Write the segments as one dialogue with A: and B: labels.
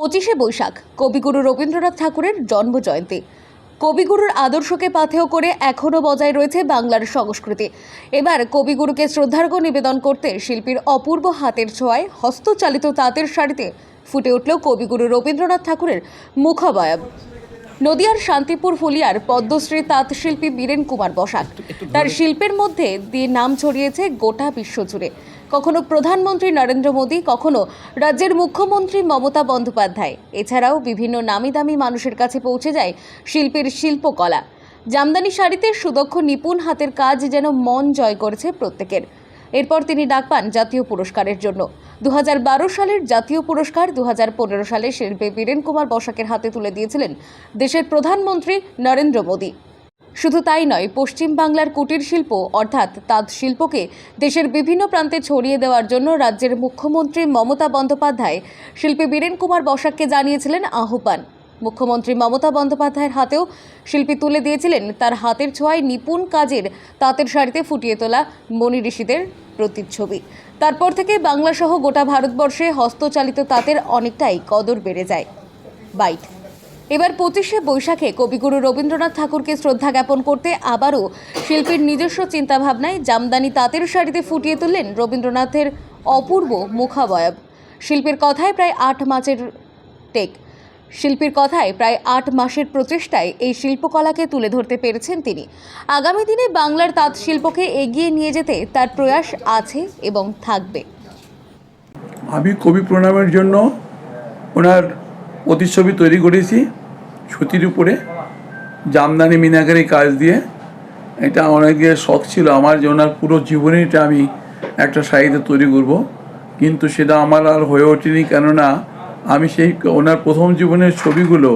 A: পঁচিশে বৈশাখ কবিগুরু রবীন্দ্রনাথ ঠাকুরের জন্মজয়ন্তী। কবিগুরুর আদর্শকে পাথেয় করে এখনও বজায় রয়েছে বাংলার সংস্কৃতি। এবার কবিগুরুকে শ্রদ্ধার্ঘ্য নিবেদন করতে শিল্পীর অপূর্ব হাতের ছোঁয়ায় হস্তচালিত তাঁতের শাড়িতে ফুটে উঠল কবিগুরু রবীন্দ্রনাথ ঠাকুরের মুখাবয়ব নদিয়ার শান্তিপুর ফুলিয়ার পদ্মশ্রী তাঁত শিল্পী বীরেন কুমার বসাক। তার শিল্পের মধ্যে দিয়ে নাম ছড়িয়েছে গোটা বিশ্বজুড়ে কখনো প্রধানমন্ত্রী নরেন্দ্র মোদী কখনো রাজ্যের মুখ্যমন্ত্রী মমতা বন্দ্যোপাধ্যায়। এছাড়াও বিভিন্ন নামি দামি মানুষের কাছে পৌঁছে যায় শিল্পের শিল্পকলা। জামদানি শাড়িতে সুদক্ষ নিপুণ হাতের কাজ যেন মন জয় করেছে প্রত্যেকের। এরপর তিনি ডাক পান জাতীয় পুরস্কারের জন্য। দু হাজার বারো সালের জাতীয় পুরস্কার দু হাজার পনেরো সালে শিল্পী বীরেন কুমার বসাকের হাতে তুলে দিয়েছিলেন দেশের প্রধানমন্ত্রী নরেন্দ্র মোদী। শুধু তাই নয়, পশ্চিম বাংলার কুটির শিল্প, অর্থাৎ তাঁত শিল্পকে দেশের বিভিন্ন প্রান্তে ছড়িয়ে দেওয়ার জন্য রাজ্যের মুখ্যমন্ত্রী মমতা বন্দ্যোপাধ্যায় শিল্পী বীরেন কুমার বসাককে জানিয়েছিলেন আহ্বান। মুখ্যমন্ত্রী মমতা বন্দ্যোপাধ্যায়ের হাতেও শিল্পী তুলে দিয়েছিলেন তার হাতের ছোঁয়ায় নিপুণ কাজের তাঁতের শাড়িতে ফুটিয়ে তোলা মণি ঋষিদের প্রতিচ্ছবি। তারপর থেকে বাংলাসহ গোটা ভারতবর্ষে হস্তচালিত তাঁতের অনেকটাই কদর বেড়ে যায়। বাইট। এবার পঁচিশে বৈশাখে কবিগুরু রবীন্দ্রনাথ ঠাকুরকে শ্রদ্ধা জ্ঞাপন করতে আবারও শিল্পীর নিজস্ব চিন্তাভাবনায় জামদানি তাঁতের শাড়িতে ফুটিয়ে তুললেন রবীন্দ্রনাথের অপূর্ব মুখাবয়ব। শিল্পীর কথায় প্রায় আট মাসের টেক। শিল্পীর কথায় প্রায় আট মাসের প্রচেষ্টায় এই শিল্পকলাকে তুলে ধরতে পেরেছেন তিনি। আগামী দিনে বাংলার তাঁত শিল্পকে এগিয়ে নিয়ে যেতে তার প্রয়াস আছে এবং থাকবে।
B: আমি কবি প্রণামের জন্য ওনার প্রতিচ্ছবি তৈরি করেছি সুতির উপরে, জামদানি মিনাকারি কাজ দিয়ে। এটা অনেকের শখ ছিল আমার যে ওনার পুরো জীবনীটা আমি একটা শাড়িতে তৈরি করব, কিন্তু সেটা আমার আর হয়ে ওঠেনি। কেননা আমি সেই ওনার প্রথম জীবনের ছবিগুলো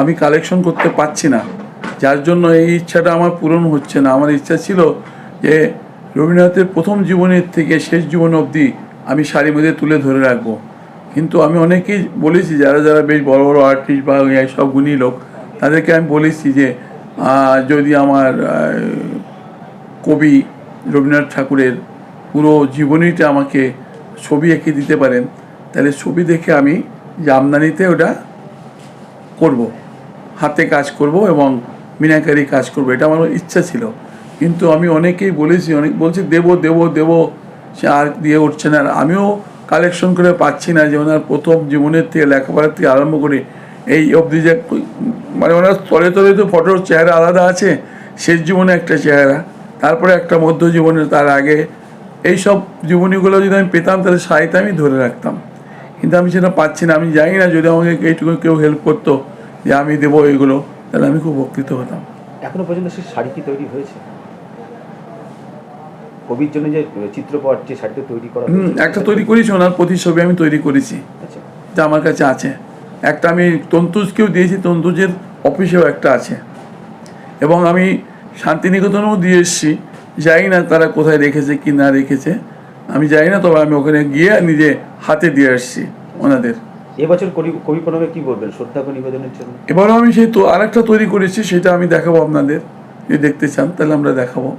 B: আমি কালেকশন করতে পারছি না। যার জন্য এই ইচ্ছাটা আমার পূরণ হচ্ছে না। আমার ইচ্ছা ছিল যে রবীন্দ্রনাথের প্রথম জীবনের থেকে শেষ জীবন অবধি আমি শাড়ি মধ্যে তুলে ধরে রাখব। কিন্তু আমি অনেকেই বলেছি, যারা যারা বেশ বড় বড় আর্টিস্ট বা সব গুণী লোক, তাদেরকে আমি বলেছি যে যদি আমার কবি রবীন্দ্রনাথ ঠাকুরের পুরো জীবনীটা আমাকে ছবি এঁকে দিতে পারেন, তাহলে ছবি দেখে আমি জামদানিতে ওটা করব, হাতে কাজ করব এবং মিনাকারি কাজ করব, এটা আমার ইচ্ছা ছিল। কিন্তু আমি অনেকেই বলেছি, অনেক বলছি, দেব দেব দেব। সে আর দিয়ে উঠছে না। আমিও কালেকশন করে পাচ্ছি না যে ওনার প্রথম জীবনের থেকে লেখাপড়ার থেকে আরম্ভ করে এই অবধি যে মানে ওনার তলে তলে তো ফটোর চেহারা আলাদা আছে, শেষ জীবনে একটা চেহারা, তারপরে একটা মধ্য জীবনে তার আগে। এই সব জীবনীগুলো যদি আমি পেতাম, তাহলে সাহিত্য আমি ধরে রাখতাম। কিন্তু আমি সেটা পাচ্ছি না। আমি জানি না যদি আমাকে এইটুকু কেউ হেল্প করতো যে আমি দেবো এগুলো তাহলে আমি খুব উপকৃত হতাম।
C: এখনও পর্যন্ত সেই শাড়ি কি তৈরি হয়েছে? কবির জন্য যে চিত্রপট যে শাড়িটা তৈরি করা
B: হুম একটা তৈরি করেছি ওনার প্রতিচ্ছবি আমি তৈরি করেছি।
C: আচ্ছা।
B: যা আমার কাছে আছে। একটা আমি তন্তুজকেও দিয়েছি তন্তুজের অফিসেও একটা আছে। এবং আমি শান্তিনিকেতনেও দিয়ে এসেছি। জানি না তারা কোথায় রেখেছে কি না রেখেছে। আমি যাই না তবে আমি ওখানে গিয়ে নিজে হাতে দিয়ে আসছি ওনাদের।
C: এবছর কবি কবি প্রণবে কি বলবেন শ্রদ্ধাকে নিবেদনের জন্য?
B: এবারও আমি সেই তো আরেকটা তৈরি করেছি সেটা আমি দেখাবো আপনাদের। যদি দেখতে চান তাহলে আমরা দেখাবো।